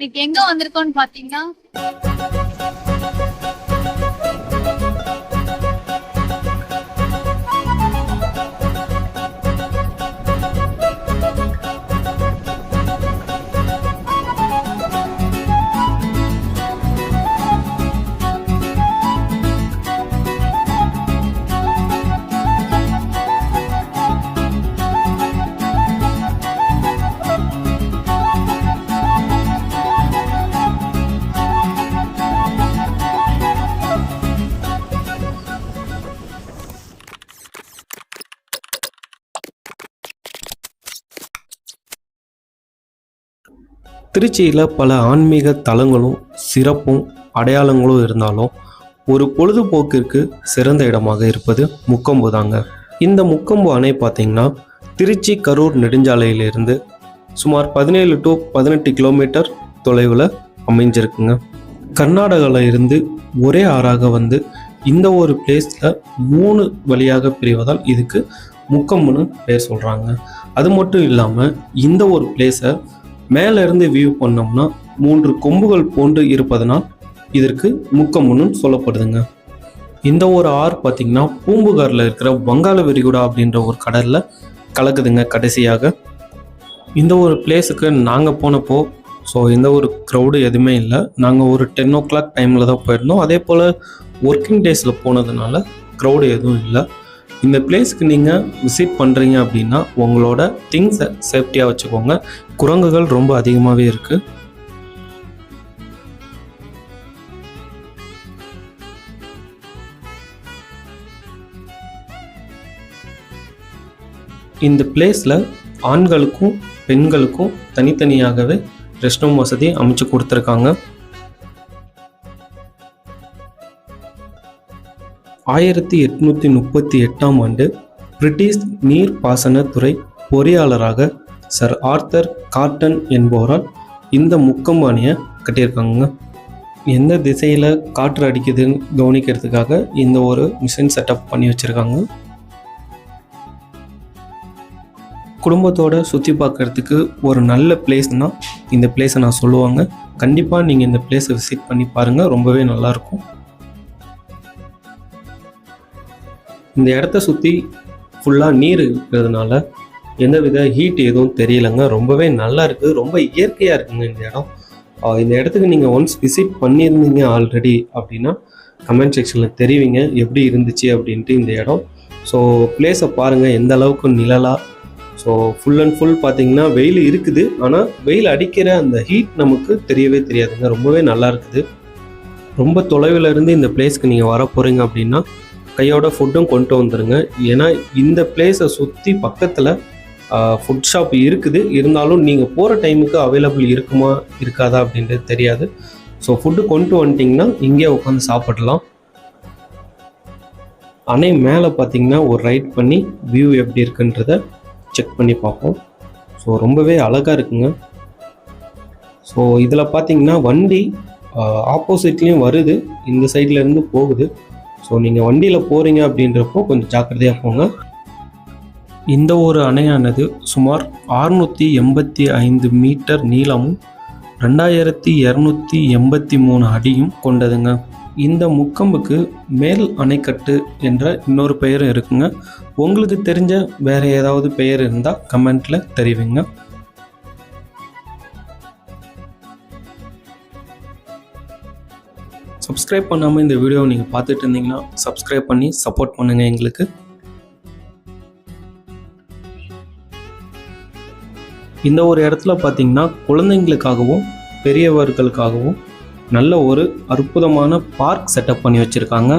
இன்னைக்கு எங்க வந்திருக்கோம்னு பாத்தீங்கன்னா திருச்சியில் பல ஆன்மீக தலங்களும் சிறப்பும் அடையாளங்களும் இருந்தாலும் ஒரு பொழுதுபோக்கிற்கு சிறந்த இடமாக இருப்பது முக்கொம்பு தாங்க. இந்த முக்கொம்பு அணை பார்த்தீங்கன்னா திருச்சி கரூர் நெடுஞ்சாலையிலிருந்து சுமார் பதினேழு டு பதினெட்டு கிலோமீட்டர் தொலைவில் அமைஞ்சிருக்குங்க. கர்நாடகாவில் இருந்து ஒரே ஆறாக வந்து இந்த ஒரு பிளேஸில் மூணு வழியாக பிரிவதால் இதுக்கு முக்கம்புன்னு பேர் சொல்கிறாங்க அது மட்டும் இல்லாமல் இந்த ஒரு பிளேஸை மேலிருந்து வியூ பண்ணோம்னா மூன்று கொம்புகள் போன்று இருப்பதனால் இதற்கு முக்கமுன்னு சொல்லப்படுதுங்க. இந்த ஒரு ஆறு பார்த்தீங்கன்னா பூம்புகாரில் இருக்கிற வங்காள விரிகுடா அப்படின்ற ஒரு கடலில் கலக்குதுங்க கடைசியாக. இந்த ஒரு பிளேஸுக்கு நாங்கள் போனப்போ ஸோ எந்த ஒரு க்ரௌடு எதுவுமே இல்லை. நாங்கள் ஒரு டென் ஓ கிளாக் டைமில் தான் போயிருந்தோம். அதே போல் ஒர்க்கிங் டேஸில் போனதுனால க்ரௌடு எதுவும் இல்லை. இந்த பிளேஸ்க்கு நீங்கள் விசிட் பண்ணுறீங்க அப்படின்னா உங்களோட திங்ஸை சேஃப்டியாக வச்சுக்கோங்க. குரங்குகள் ரொம்ப அதிகமாகவே இருக்குது இந்த பிளேஸில் ஆண்களுக்கும் பெண்களுக்கும் தனித்தனியாகவே ரெஸ்ட் ரூம் வசதி அமைச்சு கொடுத்துருக்காங்க. ஆயிரத்தி எட்நூற்றி முப்பத்தி எட்டாம் ஆண்டு பிரிட்டிஷ் நீர்ப்பாசனத்துறை பொறியாளராக சர் ஆர்த்தர் கார்டன் என்பவரால் இந்த முக்கம்பானியை கட்டியிருக்காங்க எந்த திசையில் காற்று அடிக்குதுன்னு கவனிக்கிறதுக்காக இந்த ஒரு மிஷின் செட்டப் பண்ணி வச்சுருக்காங்க. குடும்பத்தோட சுற்றி பார்க்கறதுக்கு ஒரு நல்ல பிளேஸ்னால் இந்த பிளேஸை நான் சொல்லுவாங்க. கண்டிப்பாக நீங்கள் இந்த பிளேஸை விசிட் பண்ணி பாருங்கள் ரொம்பவே நல்லாயிருக்கும் இந்த இடத்த சுற்றி ஃபுல்லாக நீர் இருக்கிறதுனால எந்தவித ஹீட் எதுவும் தெரியலங்க. ரொம்பவே நல்லா இருக்குது ரொம்ப இயற்கையாக இருக்குங்க இந்த இடம். இந்த இடத்துக்கு நீங்கள் ஒன்ஸ் விசிட் பண்ணியிருந்தீங்க ஆல்ரெடி அப்படின்னா கமெண்ட் செக்ஷனில் தெரிவிங்க. எப்படி இருந்துச்சு அப்படின்ட்டு இந்த இடம். ஸோ பிளேஸை பாருங்கள் எந்த அளவுக்கு நிழலாக ஸோ ஃபுல் அண்ட் ஃபுல் பார்த்தீங்கன்னா வெயில் இருக்குது. ஆனால் வெயில் அடிக்கிற அந்த ஹீட் நமக்கு தெரியவே தெரியாதுங்க. ரொம்பவே நல்லா இருக்குது. ரொம்ப தொலைவில் இருந்து இந்த பிளேஸ்க்கு நீங்கள் வர போகிறீங்க அப்படின்னா கையோட ஃபுட்டும் கொண்டு வந்துருங்க. ஏன்னா இந்த பிளேஸை சுற்றி பக்கத்தில் ஃபுட் ஷாப் இருக்குது. இருந்தாலும் நீங்கள் போகிற டைமுக்கு அவைலபிள் இருக்குமா இருக்காதா அப்படின்றது தெரியாது. ஸோ ஃபுட்டு கொண்டு வந்துட்டிங்கன்னா இங்கே உட்காந்து சாப்பிடலாம். அணை மேலே பார்த்தீங்கன்னா ஒரு ரைட் பண்ணி வியூ எப்படி இருக்குன்றத செக் பண்ணி பார்ப்போம். ஸோ ரொம்பவே அழகாக இருக்குங்க. ஸோ இதில் பார்த்தீங்கன்னா வண்டி ஆப்போசிட்லேயும் வருது. இந்த சைட்லேருந்து போகுது. ஸோ நீங்கள் வண்டியில் போகிறீங்க அப்படின்றப்போ கொஞ்சம் ஜாக்கிரதையாக போங்க. இந்த ஒரு அணையானது சுமார் 685 எண்பத்தி ஐந்து மீட்டர் நீளமும் ரெண்டாயிரத்தி இரநூத்தி எண்பத்தி மூணு அடியும் கொண்டதுங்க. இந்த முக்கம்புக்கு மேல் அணைக்கட்டு என்ற இன்னொரு பெயரும் இருக்குங்க. உங்களுக்கு தெரிஞ்ச வேற ஏதாவது பெயர் இருந்தால் கமெண்ட்டில் தெரிவிங்க. சப்ஸ்கிரைப் பண்ணாமல் இந்த வீடியோவை நீங்கள் பார்த்துட்டு இருந்தீங்கன்னா சப்ஸ்கிரைப் பண்ணி சப்போர்ட் பண்ணுங்கள் எங்களுக்கு. இந்த ஒரு இடத்துல பார்த்தீங்கன்னா குழந்தைங்களுக்காகவும் பெரியவர்களுக்காகவும் நல்ல ஒரு அற்புதமான பார்க் செட்டப் பண்ணி வச்சுருக்காங்க.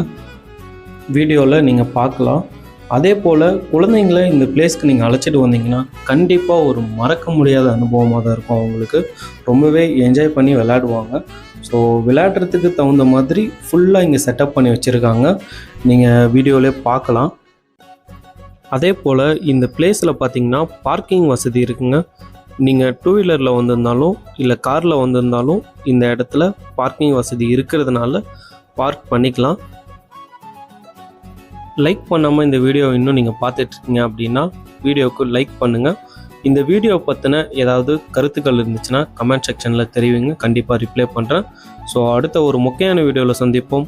வீடியோவில் நீங்கள் பார்க்கலாம். அதே போல் குழந்தைங்கள இந்த பிளேஸ்க்கு நீங்கள் அழைச்சிட்டு வந்தீங்கன்னா கண்டிப்பாக ஒரு மறக்க முடியாத அனுபவமாக தான் இருக்கும் அவங்களுக்கு. ரொம்பவே என்ஜாய் பண்ணி விளையாடுவாங்க. ஸோ விளையாடுறதுக்கு தகுந்த மாதிரி ஃபுல்லாக இங்கே செட்டப் பண்ணி வச்சுருக்காங்க. நீங்கள் வீடியோவிலே பார்க்கலாம். அதே போல் இந்த பிளேஸில் பார்த்தீங்கன்னா பார்க்கிங் வசதி இருக்குங்க. நீங்கள் டூ வீலரில் வந்திருந்தாலும் இல்லை காரில் வந்திருந்தாலும் இந்த இடத்துல பார்க்கிங் வசதி இருக்கிறதுனால பார்க் பண்ணிக்கலாம். லைக் பண்ணாமல் இந்த வீடியோ இன்னும் நீங்கள் பார்த்துட்ருக்கீங்க அப்படின்னா வீடியோவுக்கு லைக் பண்ணுங்கள் இந்த வீடியோ பற்றின ஏதாவது கருத்துக்கள் இருந்துச்சுன்னா கமெண்ட் செக்ஷனில் தெரிவிங்க. கண்டிப்பாக ரிப்ளை பண்ணுறேன் ஸோ அடுத்த ஒரு முக்கியமான வீடியோவில் சந்திப்போம்.